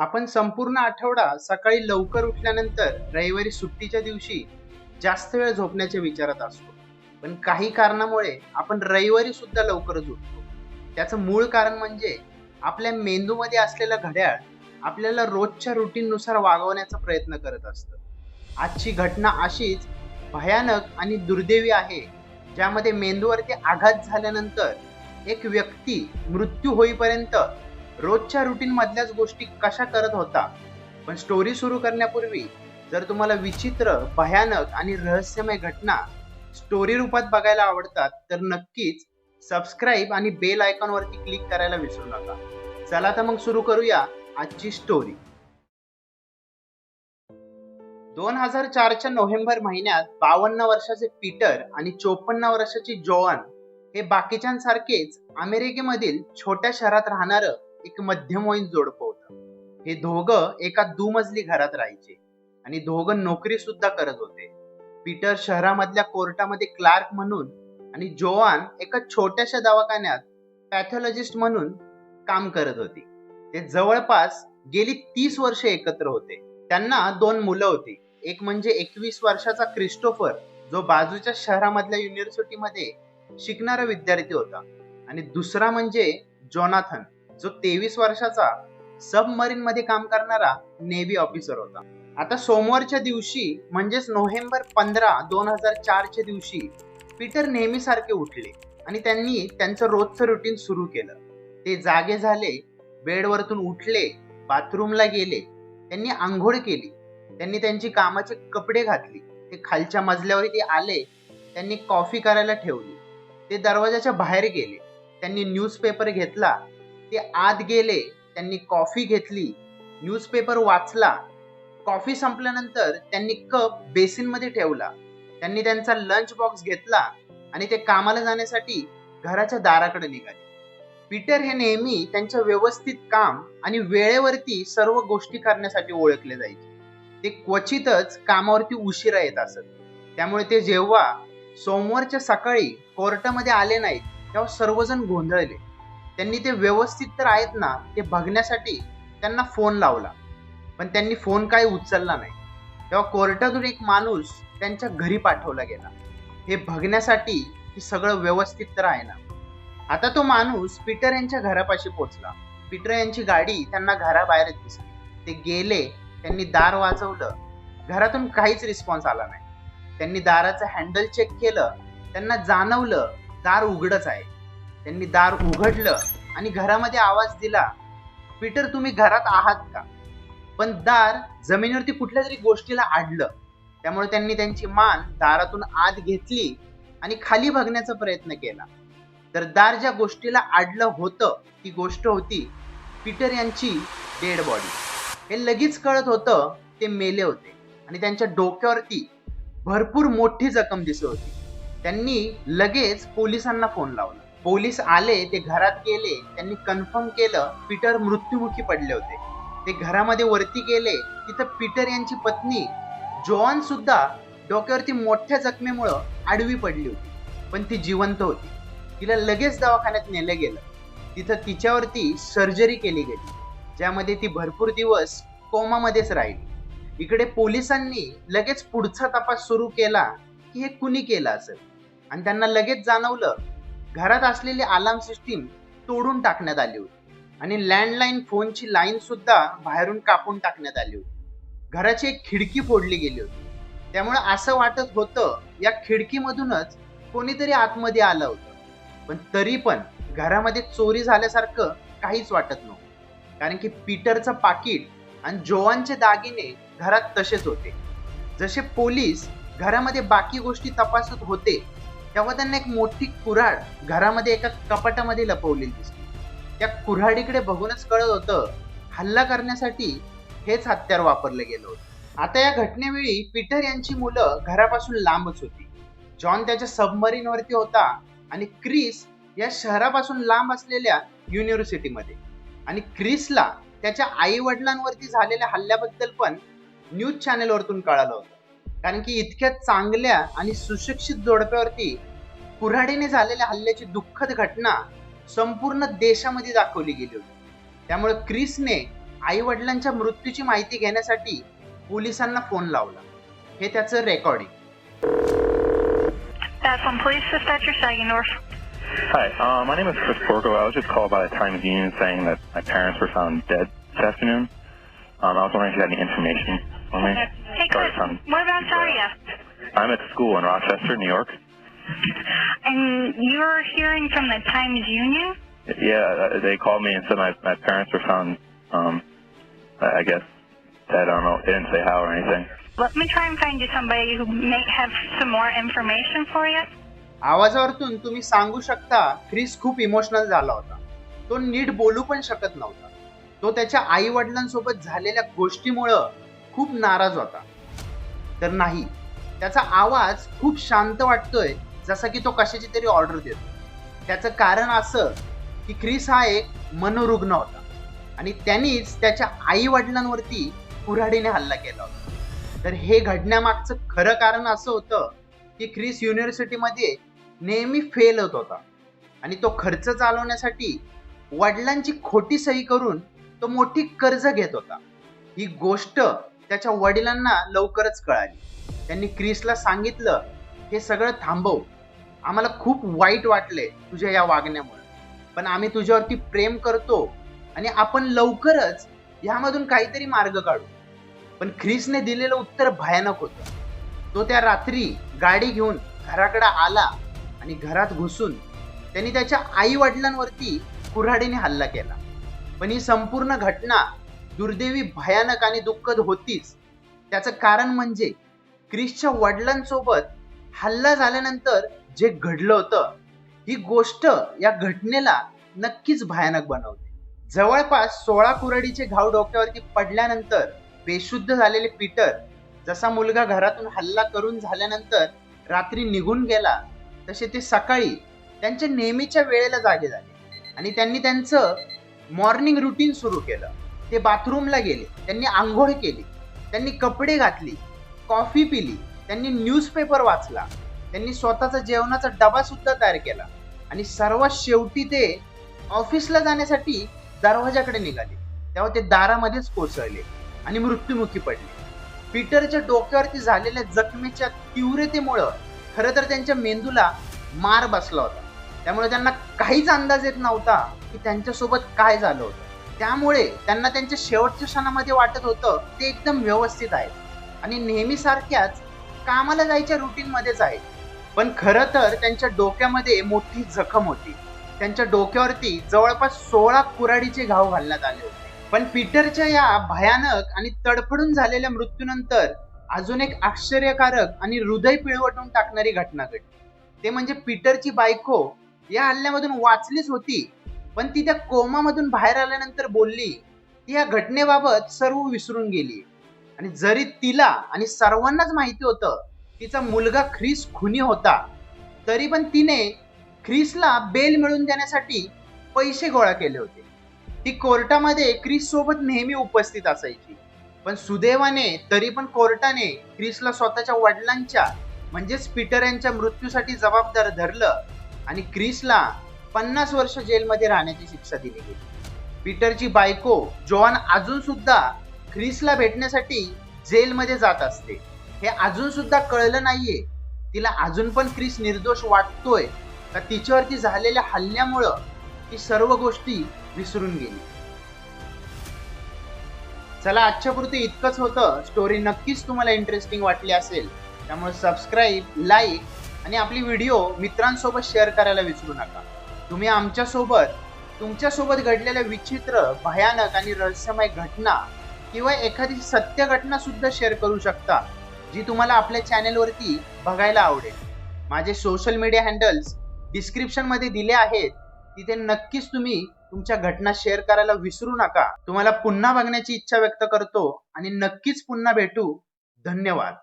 आपण संपूर्ण आठवडा सकाळी लवकर उठल्यानंतर रविवारी सुट्टीच्या दिवशी जास्त वेळ झोपण्याच्या विचारात असतो. पण काही कारणामुळे आपण रविवारी सुद्धा लवकरच उठतो. त्याचं मूळ कारण म्हणजे आपल्या मेंदूमध्ये असलेलं घड्याळ आपल्याला रोजच्या रुटीननुसार वागवण्याचा प्रयत्न करत असतं. आजची घटना अशीच भयानक आणि दुर्दैवी आहे ज्यामध्ये मेंदूवरती आघात झाल्यानंतर एक व्यक्ती मृत्यू होईपर्यंत रोजच्या रुटीन मधल्याच गोष्टी कशा करत होता? पण स्टोरी सुरू करण्यापूर्वी जर तुम्हाला विचित्र भयानक आणि रहस्यमय घटना स्टोरी रूपात बघायला आवडतात तर नक्कीच सबस्क्राईब आणि बेल आयकॉन वरती क्लिक करायला विसरू नका. चला तर मग सुरू करूया आजची स्टोरी दोन हजार चारच्या नोव्हेंबर महिन्यात बावन्न वर्षाचे पीटर आणि चोपन्न वर्षाची जोआन हे बाकीच्यांसारखेच अमेरिकेमधील छोट्या शहरात राहणारं एक मध्यमवयीन जोडपं होतं. हे दोघं एका दुमजली घरात राहायचे. आणि दोघं नोकरी सुद्धा करत होते. पीटर शहरामधल्या कोर्टामध्ये क्लार्क म्हणून आणि जोआन एका छोट्याशा दवाखान्यात पॅथॉलॉजिस्ट म्हणून काम करत होती. ते जवळपास गेली तीस वर्षे एकत्र होते. त्यांना दोन मुलं होती. एक म्हणजे एकवीस वर्षाचा क्रिस्टोफर जो बाजूच्या शहरामधल्या युनिव्हर्सिटीमध्ये शिकणारा विद्यार्थी होता. आणि दुसरा म्हणजे जोनाथन. जो तेवीस वर्षाचा सबमरीन मध्ये काम करणारा नेव्ही ऑफिसर होता. आता सोमवारच्या दिवशी म्हणजेच नोव्हेंबर पंधरा दोन हजार चारच्या दिवशी पीटर नेहमीसारखे उठले आणि त्यांनी त्यांचं रोजचं रुटीन सुरू केलं. ते जागे झाले बेडवरतून उठले बाथरूमला गेले. त्यांनी आंघोळ केली. त्यांनी त्यांची कामाचे कपडे घातली. ते खालच्या मजल्यावर ते आले. त्यांनी कॉफी करायला ठेवली. ते दरवाजाच्या बाहेर गेले. त्यांनी न्यूजपेपर घेतला. ते आत गेले त्यांनी कॉफी घेतली न्यूजपेपर वाचला कॉफी संपल्यानंतर त्यांनी कप बेसिनमध्ये ठेवला त्यांनी त्यांचा लंच बॉक्स घेतला आणि ते कामाला जाण्यासाठी घराच्या दाराकडे निघाले. पीटर हे नेहमी त्यांच्या व्यवस्थित काम आणि वेळेवरती सर्व गोष्टी करण्यासाठी ओळखले जायचे. ते क्वचितच कामावरती उशिरा येत असत. त्यामुळे ते जेव्हा सोमवारच्या सकाळी कोर्टामध्ये आले नाहीत तेव्हा सर्वजण गोंधळले. त्यांनी ते व्यवस्थित तर आहेत ना ते बघण्यासाठी त्यांना फोन लावला. पण त्यांनी फोन काही उचलला नाही. तेव्हा कोर्टातून एक माणूस त्यांच्या घरी पाठवला गेला. हे बघण्यासाठी की सगळं व्यवस्थित तर आहे ना. आता तो माणूस पीटर यांच्या घरापाशी पोचला पीटर यांची गाडी त्यांना घराबाहेर दिसली. ते गेले त्यांनी दार वाजवलं. घरातून काहीच रिस्पॉन्स आला नाही. त्यांनी दाराचं हँडल चेक केलं. त्यांना जाणवलं दार उघडच आहे. त्यांनी दार उघडलं आणि घरामध्ये आवाज दिला पीटर तुम्ही घरात आहात का? पण दार जमिनीवरती कुठल्या तरी गोष्टीला आडलं. त्यामुळे त्यांनी त्यांची मान दारातून आत घेतली आणि खाली बघण्याचा प्रयत्न केला. तर दार ज्या गोष्टीला आडलं होतं ती गोष्ट होती पीटर यांची डेड बॉडी. हे लगेच कळत होतं ते मेले होते आणि त्यांच्या डोक्यावरती भरपूर मोठी जखम दिसत होती. त्यांनी लगेच पोलिसांना फोन लावला. पोलीस आले ते घरात गेले त्यांनी कन्फर्म केलं पीटर मृत्युमुखी पडले होते. ते घरामध्ये वरती गेले तिथं पीटर यांची पत्नी जॉन सुद्धा डोक्यावरती मोठ्या जखमेमुळं आडवी पडली होती. पण ती जिवंत होती. तिला लगेच दवाखान्यात नेलं गेलं. तिथं तिच्यावरती सर्जरी केली गेली ज्यामध्ये ती भरपूर दिवस कोमामध्येच राहिली. इकडे पोलिसांनी लगेच पुढचा तपास सुरू केला की हे कुणी केलं असेल? आणि त्यांना लगेच जाणवलं घरात असलेली अलार्म सिस्टीम तोडून टाकण्यात आली होती. आणि लँडलाईन फोनची लाईन सुद्धा बाहेरून कापून टाकण्यात आली होती. घराची एक खिडकी फोडली गेली होती. त्यामुळे असं वाटत होतं या खिडकीमधूनच कोणीतरी आतमध्ये आलं होतं. पण तरी पण घरामध्ये चोरी झाल्यासारखं काहीच वाटत नव्हतं. कारण की पीटरचं पाकिट आणि जोवांचे दागिने घरात तसेच होते. जसे पोलीस घरामध्ये बाकी गोष्टी तपासत होते तेव्हा त्यांना एक मोठी कुऱ्हाड घरामध्ये एका कपाटामध्ये लपवलेली दिसली. त्या कुऱ्हाडीकडे बघूनच कळत होतं हल्ला करण्यासाठी हेच हत्यार वापरलं गेलं होतं. आता या घटनेवेळी पीटर यांची मुलं घरापासून लांबच होती. जॉन त्याच्या सबमरीनवरती होता आणि क्रिस या शहरापासून लांब असलेल्या युनिव्हर्सिटीमध्ये. आणि क्रिसला त्याच्या आई वडिलांवरती झालेल्या हल्ल्याबद्दल पण न्यूज चॅनेलवरतून कळालं होतं. कारण की इतक्या चांगल्या आणि सुशिक्षित जोडप्यावरती कुऱ्हाडीने झालेल्या हल्ल्याची दुःखद घटना संपूर्ण देशामध्ये दाखवली गेली होती त्यामुळे क्रिसने आई वडिलांच्या मृत्यूची माहिती घेण्यासाठी पोलिसांना फोन लावला हे त्याचं recording on. Hi, uh, my name is Chris Porco. I was just called by the Times Union saying that my parents were found dead this afternoon. Um, I was wondering if you had any information for me. Hey, Sorry, Chris, son. whereabouts are you? I'm at school in Rochester, New York. And you're hearing from the Times Union? Yeah, uh, they called me and said my, my parents were found, um, I I guess, dead. I don't know. They didn't say how or anything. Let me try and find you somebody who may have some more information for you. आवाजावरतून तुम्ही सांगू शकता Chris खूप emotional झाला होता तो नीट बोलू पण शकत नव्हता तो त्याच्या आई वडिलांसोबत झालेल्या गोष्टीमुळं खूप नाराज होता तर नाही. त्याचा आवाज खूप शांत वाटतोय जसा की तो कशाची तरी ऑर्डर देतो. त्याचं कारण असं की क्रिस हा एक मनोरुग्ण होता. आणि त्यांनीच त्याच्या आई वडिलांवरती कुऱ्हाडीने हल्ला केला होता. तर हे घडण्यामागचं खरं कारण असं होतं की क्रिस युनिव्हर्सिटीमध्ये नेहमी फेल होत होता. आणि तो खर्च चालवण्यासाठी वडिलांची खोटी सही करून तो मोठी कर्ज घेत होता. ही गोष्ट त्याच्या वडिलांना लवकरच कळाली. त्यांनी क्रिसला सांगितलं हे सगळं थांबव. आम्हाला खूप वाईट वाटले तुझ्या या वागण्यामुळे. पण आम्ही तुझ्यावरती प्रेम करतो आणि आपण लवकरच ह्यामधून काहीतरी मार्ग काढू. पण ख्रिसने दिलेलं उत्तर भयानक होतं. तो त्या रात्री गाडी घेऊन घराकडे आला आणि घरात घुसून त्यांनी त्याच्या आई वडिलांवरती कुऱ्हाडीने हल्ला केला. पण ही संपूर्ण घटना दुर्दैवी भयानक आणि दुःखद होतीच. त्याचं कारण म्हणजे क्रिसच्या वडिलांसोबत हल्ला झाल्यानंतर जे घडलं होतं ही गोष्ट या घटनेला नक्कीच भयानक बनवते. जवळपास सोळा कुरडीचे घाव डोक्यावरती पडल्यानंतर बेशुद्ध झालेले पीटर जसा मुलगा घरातून हल्ला करून झाल्यानंतर रात्री निघून गेला तसे ते सकाळी त्यांच्या नेहमीच्या वेळेला जागे झाले. आणि त्यांनी त्यांचं मॉर्निंग रुटीन सुरू केलं. ते बाथरूमला गेले. त्यांनी आंघोळ केली. त्यांनी कपडे घातली कॉफी पिली त्यांनी न्यूजपेपर वाचला. त्यांनी स्वतःचा जेवणाचा डबा सुद्धा तयार केला. आणि सर्वात शेवटी ते ऑफिसला जाण्यासाठी दरवाजाकडे निघाले. तेव्हा ते दारामध्येच कोसळले आणि मृत्युमुखी पडले. पीटरच्या डोक्यावरती झालेल्या जखमेच्या तीव्रतेमुळं खरं तर त्यांच्या मेंदूला मार बसला होता. त्यामुळे त्यांना काहीच अंदाज येत नव्हता की त्यांच्यासोबत काय झालं होतं. त्यामुळे त्यांना त्यांच्या शेवटच्या क्षणामध्ये वाटत होतं ते एकदम व्यवस्थित आहेत. आणि नेहमीसारख्याच कामाला जायच्या रुटीनमध्येच आहे आहेत. पण खरं तर त्यांच्या डोक्यामध्ये मोठी जखम होती. त्यांच्या डोक्यावरती जवळपास सोळा कुऱ्हाडीचे घाव घालण्यात आले होते. पण पीटरच्या या भयानक आणि तडफडून झालेल्या मृत्यूनंतर अजून एक आश्चर्यकारक आणि हृदय पिळवटून टाकणारी घटना घडली. ते म्हणजे पीटरची बायको या हल्ल्यामधून वाचलीच होती पण ती त्या कोमामधून बाहेर आल्यानंतर बोलली ती या घटनेबाबत सर्व विसरून गेली. आणि जरी तिला आणि सर्वांनाच माहिती होतं तिचा मुलगा ख्रिस खुनी होता तरी पण तिने ख्रिसला बेल मिळवून देण्यासाठी पैसे गोळा केले होते. ती कोर्टामध्ये क्रिस सोबत नेहमी उपस्थित असायची. पण सुदैवाने तरी पण कोर्टाने क्रिसला स्वतःच्या वडिलांच्या म्हणजेच पीटर यांच्या मृत्यूसाठी जबाबदार धरलं आणि क्रिसला पन्नास वर्ष जेलमध्ये राहण्याची शिक्षा दिली गेली. पीटरची बायको जॉन अजून सुद्धा ख्रिसला भेटण्यासाठी जेलमध्ये जात असते. हे अजून सुद्धा कळलं नाहीये. तिला अजून पण क्रिस निर्दोष वाटतोय. का तिच्यावरती झालेल्या हल्ल्यामुळं ती सर्व गोष्टी विसरून गेली. चला आजच्या पुरते इतकंच होतं. स्टोरी नक्कीच तुम्हाला इंटरेस्टिंग वाटली असेल. त्यामुळे सबस्क्राईब लाईक आणि आपली व्हिडिओ मित्रांसोबत शेअर करायला विसरू नका. तुम्ही आमच्यासोबत तुमच्यासोबत घडलेल्या विचित्र भयानक आणि रहस्यमय घटना किंवा एखादी सत्य घटना सुद्धा शेअर करू शकता जी तुम्हाला आपल्या चॅनेलवरती बघायला आवडेल. माझे सोशल मीडिया हँडल्स डिस्क्रिप्शनमध्ये दिले आहेत. तिथे नक्कीच तुम्ही तुमच्या घटना शेअर करायला विसरू नका. तुम्हाला पुन्हा बघण्याची इच्छा व्यक्त करतो आणि नक्कीच पुन्हा भेटू. धन्यवाद.